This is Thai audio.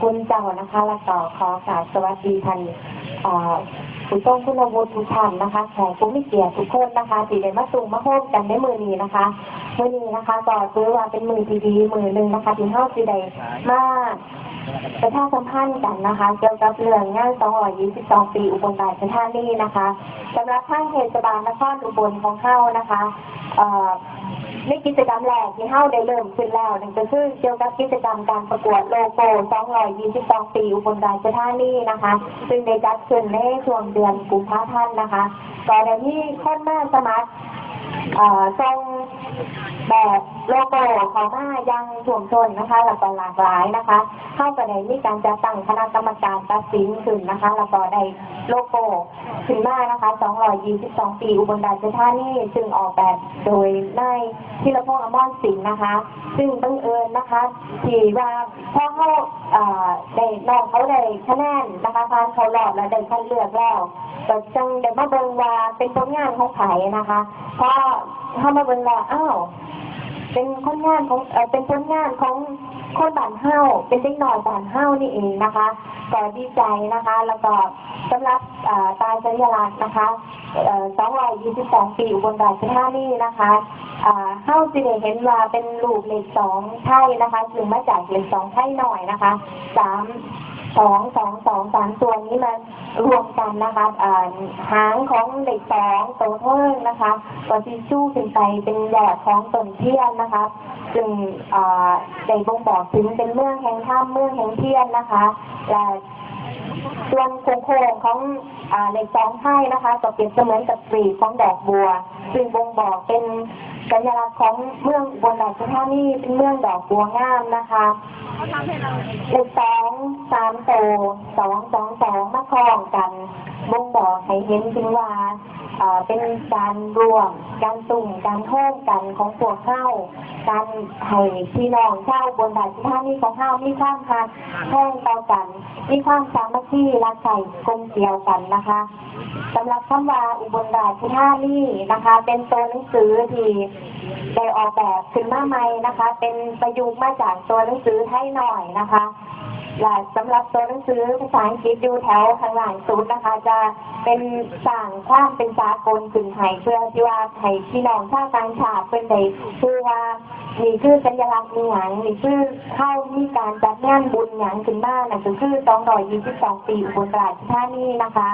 คุณเจ้านะคะแล้วก็ขอกราบสวัสดีท่านเอ่อผู้ทรงคุณวุฒิทุกท่านนะคะแขกผู้มีเกียรติทุกคนนะคะที่ได้มาสู่มาโฮมกันในมือนี้นะคะมือนี้นะคะก็ถือว่าเป็นมือที่ดีมือหนึ่งนะคะที่เฮาสิได้มาประชาสัมพันธ์กันนะคะ เกี่ยวกับเรื่องงาน222 ปีอุบลราชธานีนะคะสำหรับทางเทศบาลนครอุบลของเฮานะคะ ในกิจกรรมแรกที่เฮาได้เริ่มขึ้นแล้วนั่นก็คือเกี่ยวกับกิจกรรมการประกวดโลโก้222 ปีอุบลราชธานีนะคะ ซึ่งได้จัดขึ้นในช่วงเดือนกุมภาพันธ์นะคะก็ได้มีคนมาสมัคร ทรงแบบโลโก้ของมายังถ่วมชนนะคะแล้วก็หลากหลายนะคะ เข้าก็ได้มีการจัดตั้งคณะกรรมการตัดสินขึ้นนะคะ แล้วก็ได้โลโก้ขึ้นมานะคะ 222 ปีอุบลราชธานีซึ่งออกแบบโดยนายธีรพงษ์อมรสิงห์นะคะ ซึ่งบังเอิญนะคะที่ว่าพอเขาได้น้องเขาได้คะแนนนะคะผ่านเขารอบและได้คัดเลือกแล้ว ก็จังได้มาเบิงว่าเป็นผลงานของไผนะคะพอเข้ามาเบิงแล้วอ้าวเป็นผลงานของเออเป็นผลงานของคนบ้านเฮาเป็นเด็กน้อยบ้านเฮานี่เองนะคะก็ดีใจนะคะ แล้วก็สำหรับตายสัญลักษณ์นะคะเอ่อ222 ปีอุบลราชธานีนะคะอ่าเฮาสิเห็นว่าเป็นรูปเลขสองไทยนะคะซึ่งมาจากเลขสองไทยหน่อยนะคะสาม สองสองสองสามตัวนี้มารวมกันนะคะอ่าหางของเลขสองตัวเพิ่งนะคะก็ที่สู้ขึ้นไปเป็นยอดของต้นเทียนนะคะซึ่งอ่าได้บ่งบอกถึงเป็นเมืองแห่งถ้ำเมืองแห่งเทียนนะคะและส่วนโค้งๆของอ่าเลขสองไทยนะคะก็เปรียบเสมือนกับปลีของดอกบัวซึ่งบ่งบอกเป็น สัญลักษณ์ของเมืองบนดาชธานีเป็นเมืองดอกบัวงามนะคะเลขสองสามโตสองสองสองมาคล้องกันบ่งบอกให้เห็นถึงว่า เป็นการรวมการตุ่มการโค้งกันของพวกเข้า การให้พี่น้องเช่าบนดาดท่านี้ของเข้ามีความหักแห้งต่อกันมีความสามัคคีรักใคร่กลมเกลียวกันนะคะสำหรับคำว่าอุบลราชธานีนะคะ เป็นตัวหนังสือที่ได้ออกแบบขึ้นมาใหม่นะคะ เป็นประยุกต์มาจากตัวหนังสือไทยหน่อยนะคะ และสำหรับตัวหนังสือภาษาอังกฤษอยู่แถวข้างหลังสุดนะคะ จะเป็นสั่งความเป็นสากลขึ้นไทยเพื่อที่ว่าไทยพี่น้องชาวต่างชาติเป็นใด้ชื่อว่านี่คือสัญลักษณ์มีหยังมีคือเข้ามีการจัดงานบุญหยังขึ้นมานั่นก็คือ222ปีอุบลราชธานีนะคะ